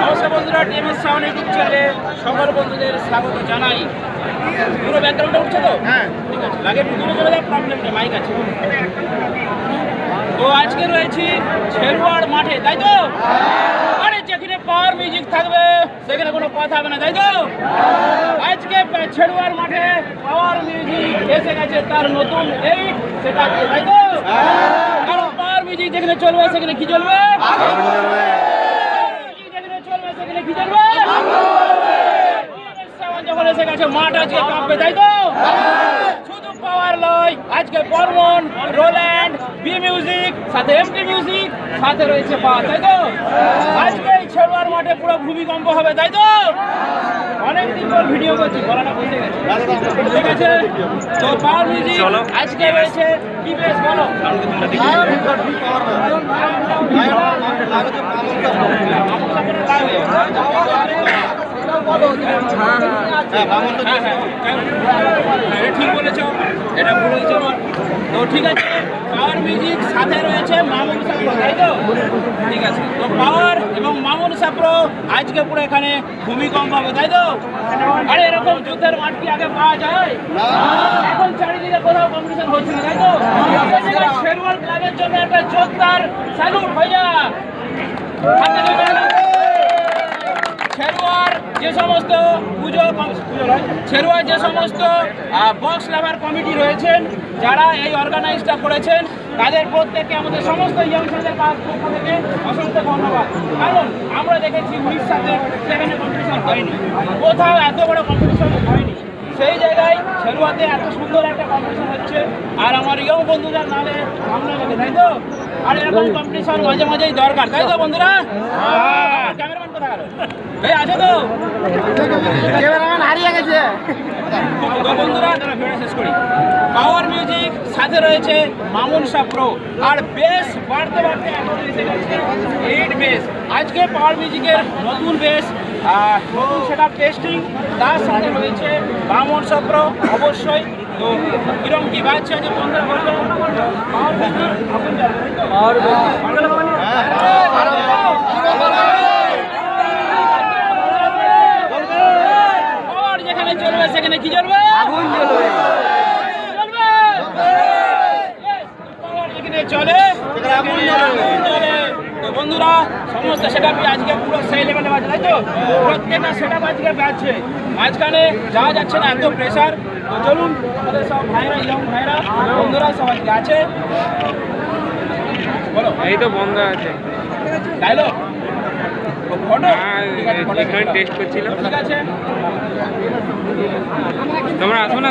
নমস্কার বন্ধুরা TMS sound YouTube চ্যানেলে সকল বন্ধুদের স্বাগত জানাই। পুরো ব্যাকগ্রাউন্ডটা উঠছে তো? হ্যাঁ। ঠিক আছে লাগে ভিতরে চলে যাক প্রবলেম নেই মাইক আছে। তো আজকে রয়েছি মাঠে তাই তো? আরে যেখানে পাওয়ার মিউজিক থাকবে সেখানে কোনো কথা হবে না তাই তো? আজকে ছেড়ুয়ার মাঠে পাওয়ার মিউজিক এসে গেছে তার নতুন এই সেটা তাই তো? মিউজিক যেখানে চলবে সেখানে কি চলবে? যেখানে চলবে সেখানে কি চলবে? যখন এসে গেছে মাঠ আজকে কাঁপবে তাই তো? শুধু পাওয়ার লয় আজকে বর্মন রোল্যান্ড বি মিউজিক সাথে এমটি মিউজিক সাথে রয়েছে পাওয়ার তাই তো? আজকে এই ছেড়ুয়ার মাঠে পুরো ভূমিকম্প হবে তাই তো? অনেকদিন পর ভিডিও করছি গলাটা বসে গেছে। ঠিক আছে? তো পাওয়ার মিউজিক আজকে রয়েছে কি বেশ বলো হ্যাঁ, হ্যাঁ, এটা রয়েছে মামুন সাপ্রো তাই তো ঠিক আছে তো পাওয়ার এবং মামুন সাপ্রো আজকে পুরো এখানে ভূমিকম্প হবে তাই তো আরে এরকম যুদ্ধের মাঠ কি আগে পাওয়া যায় এখন চারিদিকে কোথাও কম্পিটিশন হচ্ছে না তাই তো শেরওয়াল ক্লাবের জন্য একটা জোরদার স্যালুট। ছেরুয়ার যে সমস্ত যে সমস্ত বক্স লাভার কমিটি রয়েছেন, যারা এই অর্গানাইজটা করেছেন, তাদের প্রত্যেককে আমাদের সমস্ত ইয়ংস্টারদের পক্ষ থেকে অসংখ্য ধন্যবাদ। কারণ আমরা দেখেছি উড়িষ্যাতে সেখানে কম্পিটিশন হয়নি। কোথাও এত বড় কম্পিটিশন হয়নি। সেই জায়গায় ছেরুয়াতে এত সুন্দর একটা কম্পিটিশন হচ্ছে। আর আমার ইয়ং বন্ধুদের নামে সামনে লাগে তাই তো? আর এরকম কম্পিটিশন মাঝে মাঝেই দরকার তাই তো বন্ধুরা? ক্যামেরাম্যান কোথায় গেল? এই আছে তো। ক্যামেরাম্যান হারিয়ে গেছে। তো বন্ধুরা তারা ভিডিও শেষ করি। পাওয়ার মিউজিক সাথে রয়েছে মামুন শাহ প্রো আর বেস বাড়তে বাড়তে এখন এসে গেছে। এইট বেস আজকে পাওয়ার মিউজিকের নতুন বেস নতুন সেটা টেস্টিং তার সাথে রয়েছে ব্রাহ্মণ শাহ অবশ্যই। তো কিরম কি বাজছে যে বন্ধুরা পাওয়ার মিউজিক আপনি জানেন, তাই তো? পাওয়ার যেখানে চলবে সেখানে কি চলবে আগুন জ্বলবে চলবে Yes, পাওয়ার যেখানে চলে সেখানে আগুন জ্বলে তো বন্ধুরা সমস্ত সেটআপই আজকে পুরো সেই লেভেলে বাজছে তাই তো? প্রত্যেকটা সেটআপ আজকে বাজছে। মাঝখানে যাওয়া যাচ্ছে না এত প্রেশার তো চলুন আমাদের সব ভাইরা ইয়ং ভাইরা বন্ধুরা সব আজকে আছে? বলো। এই তো বন্ধ আছে। দিলাম। টেস্ট করছিলাম। তোমরা আসো না